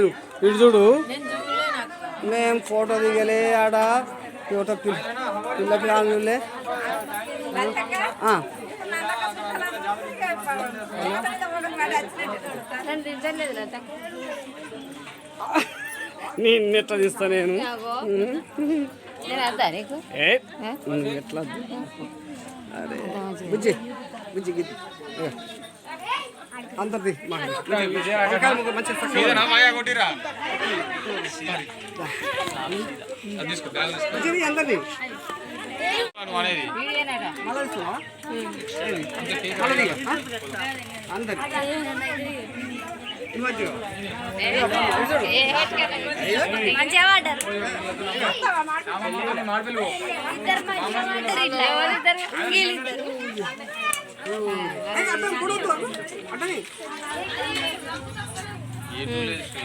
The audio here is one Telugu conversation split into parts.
నేను ఇటు చూడు. మేము ఫోటో దిగలే ఆడ. ఫోటో పిల్ల పిల్ల పిల్లలే నన్ను తింటలేదు లత. నేను ఎట్లా తీస్తా నేను? ఎట్లా? అరే. బుజ్జి బుజ్జి. అందరిది మా వంకాయ ముక్క మంచిగా చక్కగా బుజ్జిది అందరిది. వీడియోనేగా మళ్ళీ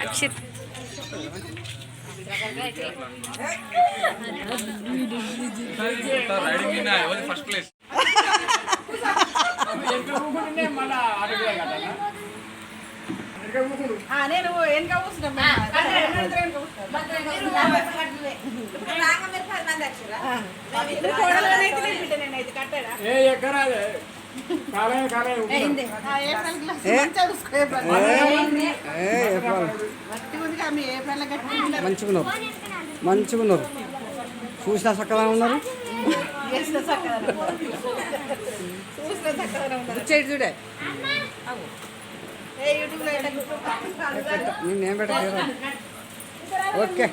అక్షిత్. ఫస్ట్ ప్లేస్ నేను వెనక మంచిగున్నారు మంచిగున్నారు చూసినా చక్కగా ఉన్నారు? చూడే. ఏ యూట్యూబ్లో నేనేం పెట్టలేదు ఓకే.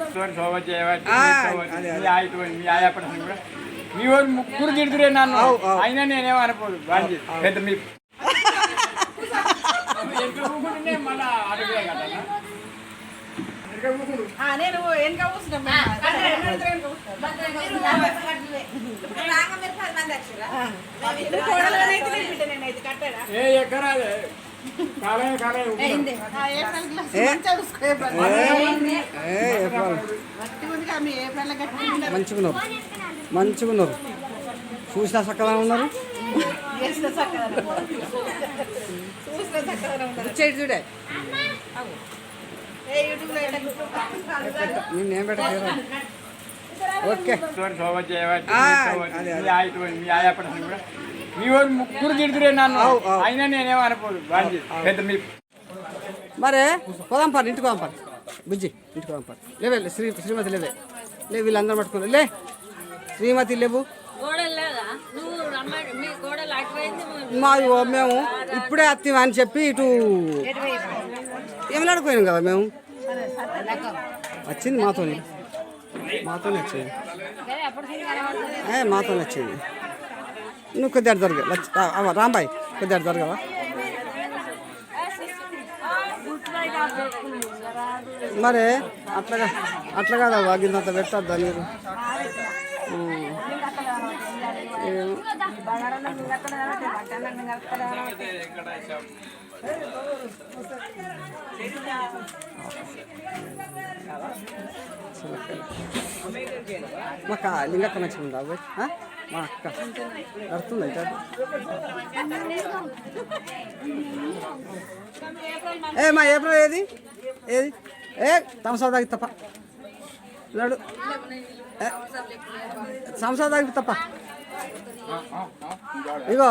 మీ ఊరు ముగ్గురు తిడుతురే నన్ను. అయినా నేనేమో అనుకోదు పెద్ద మీ నేను వెనక కూర్చున్నా. ఏ ఎక్కరాదే? ఏ మంచిగున్నారు మంచిగున్నారు చూసినా చక్కగా ఉన్నారు? నేనేం పెట్టలేదు ఓకే. శోభ చేయవచ్చు మీ ముగ్గురు తిడుతురే నన్ను. అయినా అనుకోదు బాగా పెద్ద మీ మరే పోదాం పారు ఇంటికి పోదాం పారు బుజ్జి ఇంటికి పోదాం పారు లేవే లే, శ్రీ శ్రీమతి లేవే. లే వీళ్ళందరూ పట్టుకుని లే. శ్రీమతి లేవు. మీ మేము ఇప్పుడే అత్తి అని చెప్పి ఇటు ఏమలాడిపోయాం కదా మేము? వచ్చింది మాతోని. మాతోనే వచ్చింది. మాతోనే వచ్చింది. నువ్వు కొద్దిగా దొరక రాంబాయ్ కొద్దిగా దొరకవా మరి అట్లాగా అట్లా కాదా వాగిందంత పెట్టద్దా మీరు? మా అక్క లింగక్క మంచిగా ఉందా అబ్బాయి? మా అక్క. కడుతుంది అయితే ఏ మా ఏప్రిల్ ఏది? ఏది? ఏ తమసా తాగి తప్ప. నడు ఏ, సంసా తాగి తప్ప. ఇగో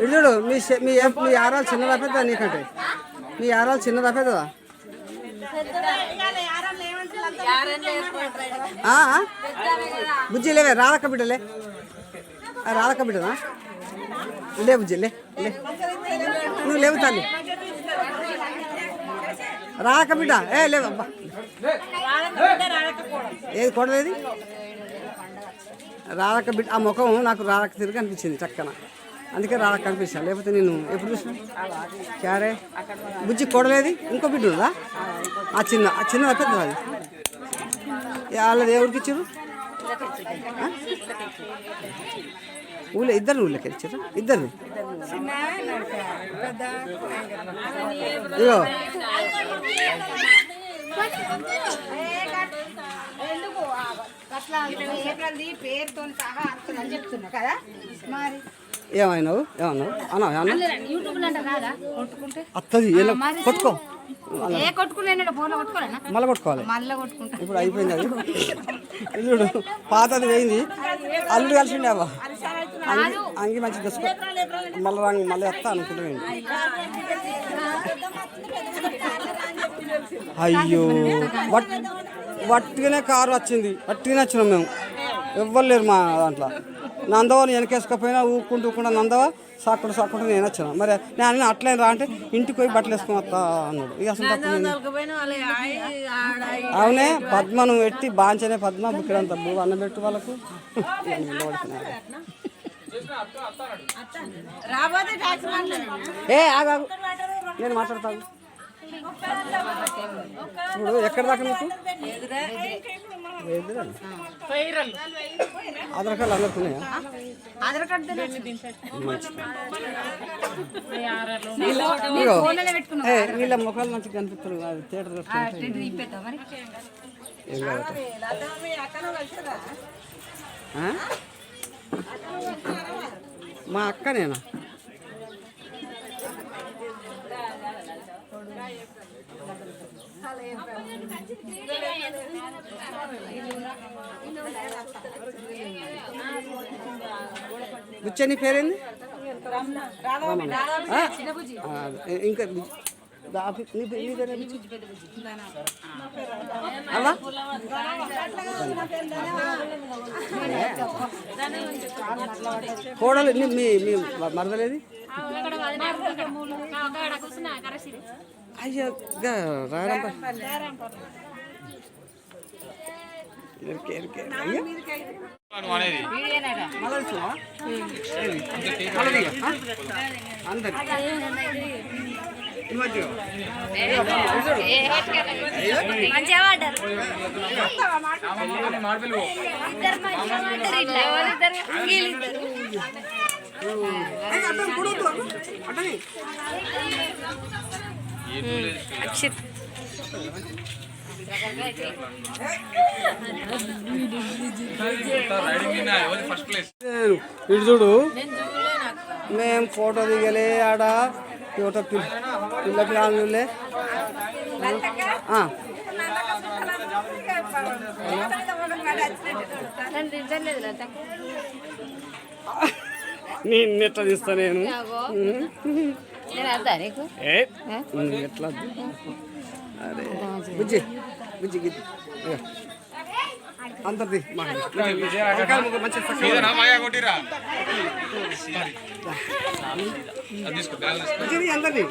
ఇడు చూడు మీ మీ మీ ఆరాలు చిన్నదా పెద్దదా నీకంటే? మీ ఆరాలు ఆ? ఆ? బుజ్జి లేవే రాధక్క బిడ్డలే ఆ, రాధక్క బిడ్డదా లే బుజ్జి లే లే. నువ్వు లేవు తల్లి. రాధక్క బిడ్డ? ఏ లేవు అబ్బా ఏది కొడలేదు రాధక్క బిడ్డ ఆ ముఖం నాకు రాధక్క తిరిగి అనిపించింది చక్కన. అందుకే రాధక్క అనిపించాను లేకపోతే నేను ఎప్పుడు చూసిన? క్యారే? బుజ్జి కొడలేదు? ఇంకో బిడ్డ ఉందా ఆ చిన్న ఆ చిన్న పెద్ద అది? వాళ్ళది ఎవరికి ఇచ్చారు? ఊళ్ళో ఇద్దరు ఊళ్ళోకి వెళ్ళారు ఇద్దరు? ఇగో. అట్లా ఏప్రిల్ది పేరుతో సహా వస్తుందని చెప్తున్నా కదా? మరి ఏమైనావు? ఏమన్నావు? అత్తది కొట్టుకో. ఏ కొట్టుకున్నాను ఫోన్లో కొట్టుకోలేనా? మళ్ళీ కొట్టుకోవాలి. మళ్ళీ కొట్టుకుంటా. ఇప్పుడు అయిపోయింది? అది చూడు పాతది పోయింది. అల్లుడు కలిసిండే అవ్వ అంగి మంచి తెచ్చుకో మళ్ళీ రంగు మళ్ళీ వస్తా అనుకుంటున్నాను అయ్యో వట్ వట్టిగానే కారు వచ్చింది. వట్టిగానే వచ్చినాం మేము. ఎవ్వరు లేరు మా దాంట్లో. నందవాళ్ళు వెనకేసుకపోయినా ఊక్కుంటూ ఊకుండా నందవా సాక్కుడు సాక్కుంటూ నేను వచ్చిన. మరి నేను అట్లే రా అంటే ఇంటికి పోయి బట్టలు వేసుకొని వస్తా అన్నాడు. ఇక అసలు అవునే పద్మ నువ్వు ఎట్టి బాంచనే పద్మ బుక్కిడంత భూ అన్నం పెట్టు వాళ్ళకు. ఏ ఆగు. నేను మాట్లాడతాను. ఇప్పుడు ఎక్కడ దాకా నీకు? ఆధార్ కార్డు అందరికి ఉన్నాయా? ఆధార్ కార్డు వీళ్ళ ముఖాలు మంచిగా కనిపిస్తారు. థియేటర్? మా అక్క నేనా? బుచ్చ నీ పేరేంది ఇంకా? అవ్వా? కోడలు మీ మరదలేది? అయ్యో గా రాయడంప ఎరికే, అక్షిత్. ఇటు చూడు. మేము ఫోటో దిగలే ఆడ. ఫోటో పిల్ల పిల్ల పిల్లలే నన్ను తింటలేదు లత నేను ఎట్లా తీస్తా నేను? నేను అద్దా నీకు? ఎట్లా? అరే బుజ్జి బుజ్జి గిద్ది ఇగో. అందరిది అందరిది.